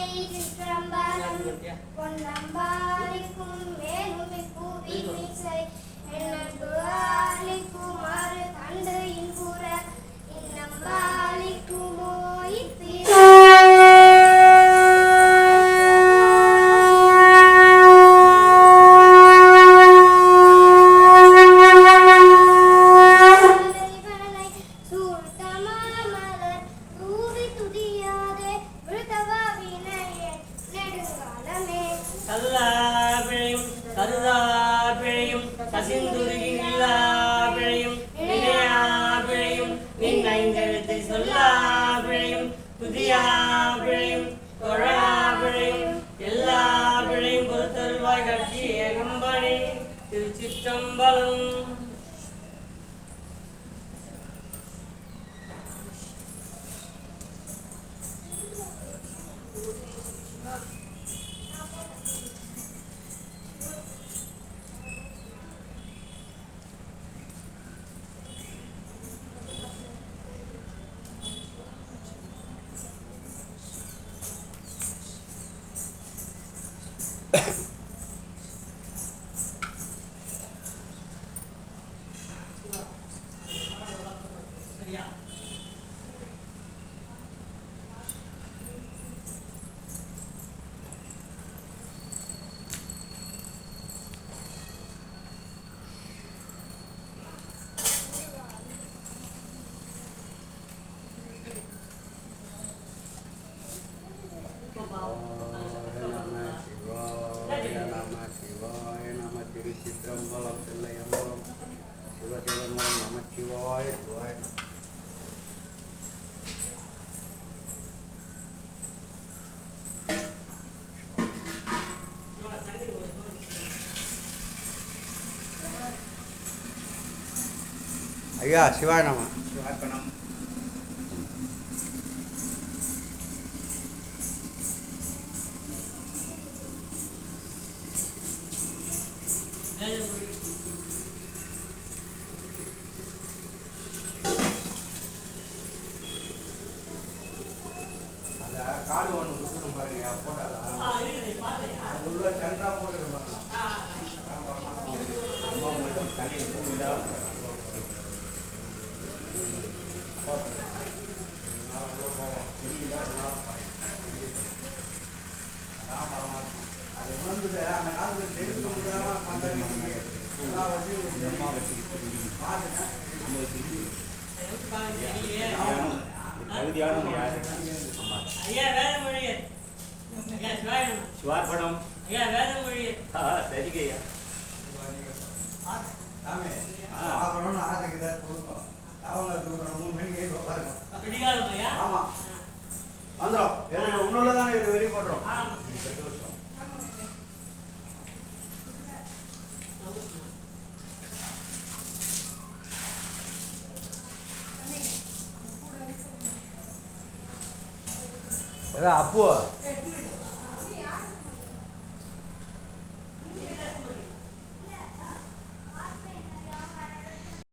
சிற்றம்பலம் பொன்னம்பாலிக்கும் மேலுமி பூவி மீசை என்ன துவாலிக்குமாறு அசிந்துருகின்றா பிழையும் இணையா பிழையும் நின் ஐங்கரத்தை சொல்லா பிழையும் புதியா பிழையும் தொழா பிழையும் எல்லா பிழையும் பொறுத்தருள்வாய் கட்சி ஏகம்பணி திருச்சிற்றம்பலம் சிவாய நம சிவாய நம திருச்சிற்றம்பலம் தில்லையம்பலம் சிவசிவம்பலம் நம. சிவாய சிவாய ஐயா சிவாய நம. சிவார்ப்பணம் காடு ஒன்று கொடுக்கணும் பாருங்க போட்டாதா அது உள்ள சென்டரா போட்டுருப்பாங்க அம்மா மட்டும் தண்ணி தூங்கிட்டா அது உணர்ந்துட்டு அந்த காலத்துல தெரிந்து கொண்டுதான் தகுதியானவங்க யாரு அப்பு.